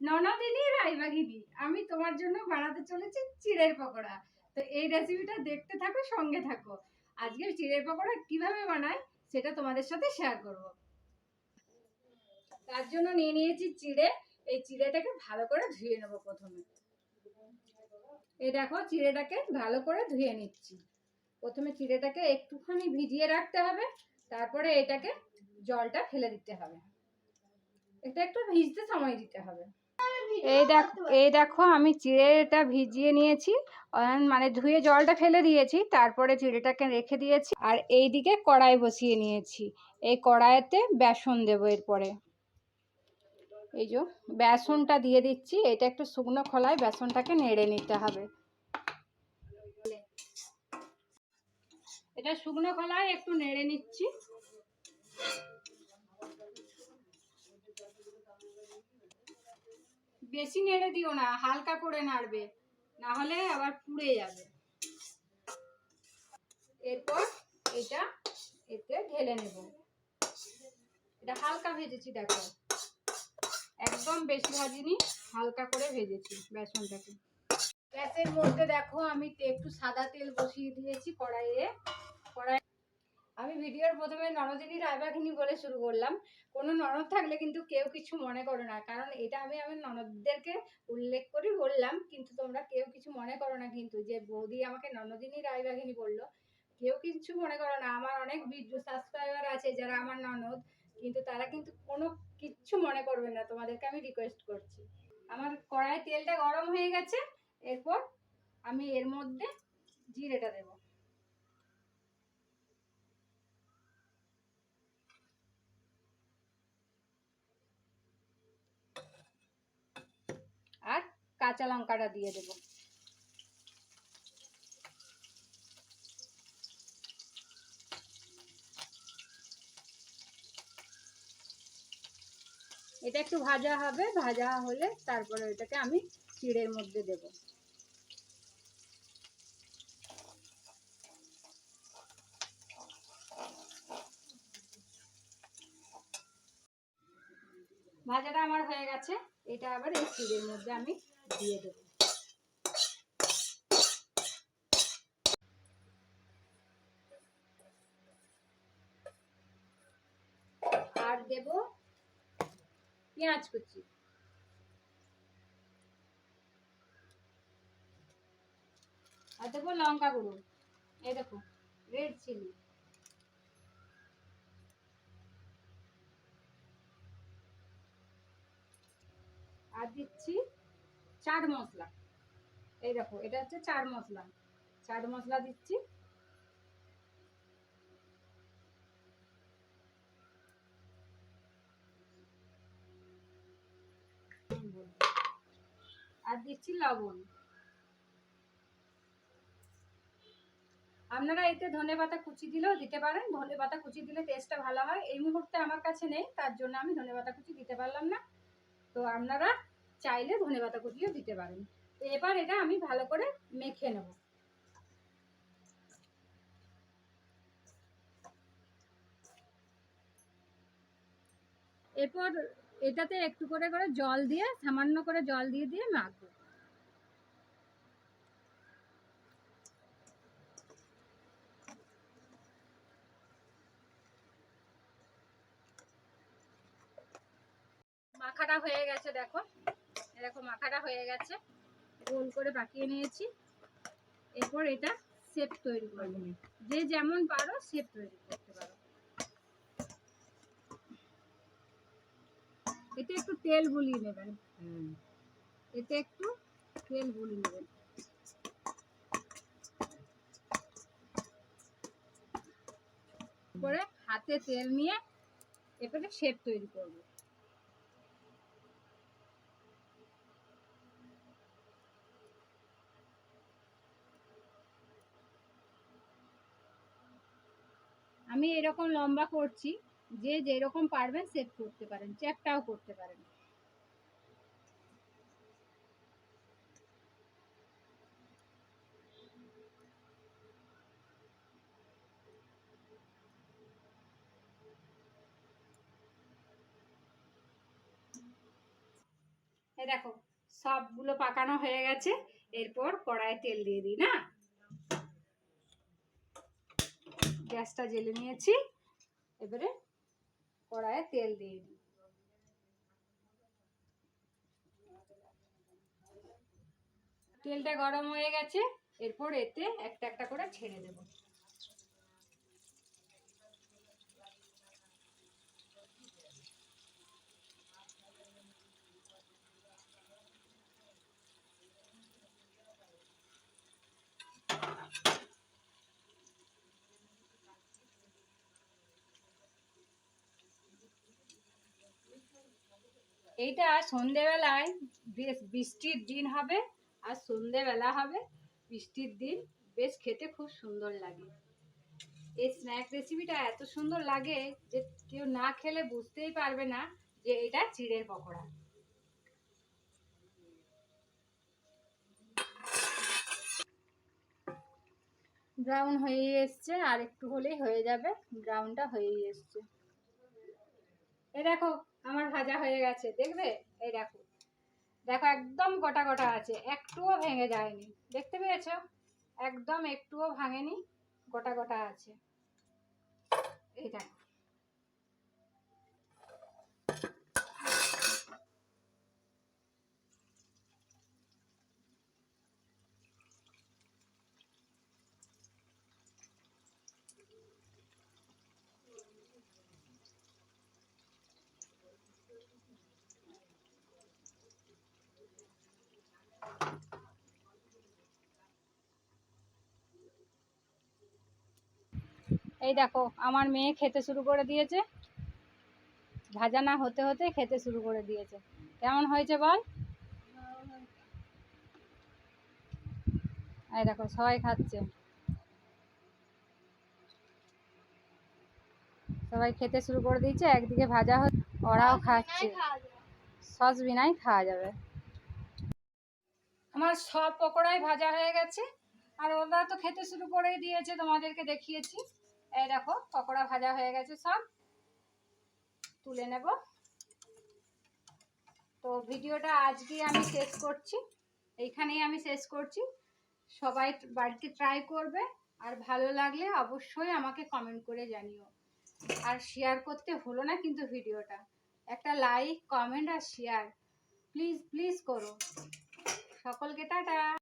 ননদিনী রায়বাগিনী আমি তোমার জন্য বানাতে চলেছি চিড়ের পকোড়া। তো এই রেসিপিটা দেখতে থাকো, সঙ্গে থাকো। আজকে চিড়ের পকোড়া কীভাবে বানাই সেটা তোমাদের সাথে শেয়ার করব। তার জন্য নিয়ে নিয়েছি চিড়ে। এই চিড়েটাকে ভালো করে ধুয়ে নেব প্রথমে। এই দেখো, চিড়েটাকে ভালো করে ধুয়ে নিচ্ছি। প্রথমে চিড়েটাকে একটুখানি ভিজিয়ে রাখতে হবে। তারপরে এটাকে জলটা ফেলে দিতে হবে। এটা একটু ভিজতে সময় দিতে হবে। এই দেখো এই দেখো আমি চিড়েটা ভিজিয়ে নিয়েছি। মানে ধুয়ে জলটা ফেলে দিয়েছি তারপরে চিড়েটাকে রেখে দিয়েছি আর এই দিকে কড়াই বসিয়ে নিয়েছি। এই কড়াইতে বেসন দেবো এরপরে। এই যে বেসনটা দিয়ে দিচ্ছি এটা একটু শুকনো খোলায় বেসনটাকে নেড়ে নিতে হবে। এটা শুকনো খোলায় একটু নেড়ে নিচ্ছি। বেশি নেড়ে দিও না, হালকা করে নাড়বে, না হলে আবার পুড়ে যাবে। এরপর এটা এতে ঢেলে নেব। এটা হালকা ভেজেছি, দেখো। একদম বেশি ভাজিনি, হালকা করে ভেজেছি বেসনটাকে। গ্যাসের মধ্যে দেখো, আমি একটু সাদা তেল বসিয়ে দিয়েছি কড়াইয়ে। কড়াই আমি ভিডিওর প্রথমে ননদিনী রায়বাঘিনী বলে শুরু করলাম। কোনো ননদ থাকলে কিন্তু কেউ কিছু মনে করো না। কারণ এটা আমি আমার ননদদেরকে উল্লেখ করে বললাম, কিন্তু তোমরা কেউ কিছু মনে করো না কিন্তু। যে বৌদি আমাকে ননদিনী রায়বাঘিনী বলল, কেউ কিছু মনে করো না। আমার অনেক সাবস্ক্রাইবার আছে যারা আমার ননদ, কিন্তু তারা কিন্তু কোনো কিচ্ছু মনে করবে না। তোমাদেরকে আমি রিকোয়েস্ট করছি। আমার কড়াই তেলটা গরম হয়ে গেছে। এরপর আমি এর মধ্যে জিরেটা দেবো আর কাঁচা লঙ্কাটা দিয়ে দেবো। এটা একটু ভাজা হবে, ভাজা হলে তারপরে এটাকে আমি চিড়ের মধ্যে দেব। ভাজাটা আমার হয়ে গেছে, এটা আবার এই চিড়ের মধ্যে আমি দিয়ে দেবো। আর দেব পেঁয়াজ কুচি। আর দেবো লঙ্কা গুঁড়ো। এই দেখো রেড চিলি আর দিচ্ছি চাট মশলা। এই দেখো, এটা হচ্ছে চাট মশলা। চাট মশলা দিচ্ছি। আর দিচ্ছি লবণ। আপনারা এতে ধনে পাতা কুচি দিলেও দিতে পারেন। ধনে পাতা কুচি দিলে টেস্টটা ভালো হয়। এই মুহূর্তে আমার কাছে নেই, তার জন্য আমি ধনে পাতা কুচি দিতে পারলাম না। তো আপনারা চাইলে ধনে পাতা কুচিও দিতে পারেন। এবার এটা আমি ভালো করে মেখে নেব। এরপর এটাতে একটু করে করে জল দিয়ে, সামান্য করে জল দিয়ে দিয়ে মাখবো। মাখাটা হয়ে গেছে, দেখো। দেখো মাখাটা হয়ে গেছে। গোল করে পাকিয়ে নিয়েছি। এরপর এটা শেপ তৈরি করব। যে যেমন পারো শেপ তৈরি করতে পারো। এতে একটু তেল বুলিয়ে নেবেন। এতে একটু তেল বুলিয়ে নেবেন। করে হাতে তেল নিয়ে এরপরে শেপ তৈরি করব। আমি এরকম লম্বা করছি, যে যেরকম পারবেন সেট করতে পারেন চ্যাপটাও করতে পারেন। দেখো, সবগুলো পাকানো হয়ে গেছে, এরপর কড়াইয়ে তেল দিয়ে দিই, না? গ্যাসটা জেলে নিয়েছি। এবারে কড়াইয়ে তেল দিয়ে দিই। তেলটা গরম হয়ে গেছে, এরপর এতে একটা একটা করে ছেড়ে দেব। এইটা সন্ধেবেলায় বেশ বৃষ্টির দিন হবে আর সন্ধেবেলা হবে। বৃষ্টির দিন বেশ খেতে খুব সুন্দর লাগে। এই স্ন্যাক রেসিপিটা এত সুন্দর লাগে যে কেউ না খেলে বুঝতেই পারবে না যে এটা চিড়ের পকোড়া। ব্রাউন হয়ে এসছে, আর একটু হলেই হয়ে যাবে। ব্রাউনটা হয়েই এসছে। এ দেখো আমার ভাজা হয়ে গেছে, দেখবে? এই দেখো। দেখো, একদম গোটা গোটা আছে, একটুও ভেঙে যায়নি। দেখতে পেয়েছ? একদম একটুও ভাঙেনি, গোটা গোটা আছে। এই দেখো। এই দেখো আমার মেয়ে খেতে শুরু করে দিয়েছে। ভাজা না হতে হতে খেতে শুরু করে দিয়েছে। কেমন হয়েছে বল? এই দেখো সবাই খাচ্ছে। সবাই খেতে শুরু করে দিয়েছে একদিকে ভাজা হচ্ছে ওরাও খাচ্ছে। সস বিনাই খাওয়া যাবে। আমার সব পকোড়াই ভাজা হয়ে গেছে আর ওরা তো খেতে শুরু করেই দিয়েছে তোমাদেরকে দেখিয়েছি। এই দেখো, পকোড়া ভাজা হয়ে গেছে সব। তুলে নেব। তো ভিডিওটা আজকে আমি শেষ করছি। এইখানেই আমি শেষ করছি। সবাই বাড়িতে ট্রাই করবে। আর ভালো লাগলে অবশ্যই আমাকে কমেন্ট করে জানিও। আর শেয়ার করতে হলো না কিন্তু ভিডিওটা। একটা লাইক কমেন্ট আর শেয়ার প্লিজ প্লিজ করো। সকলকে টাটা।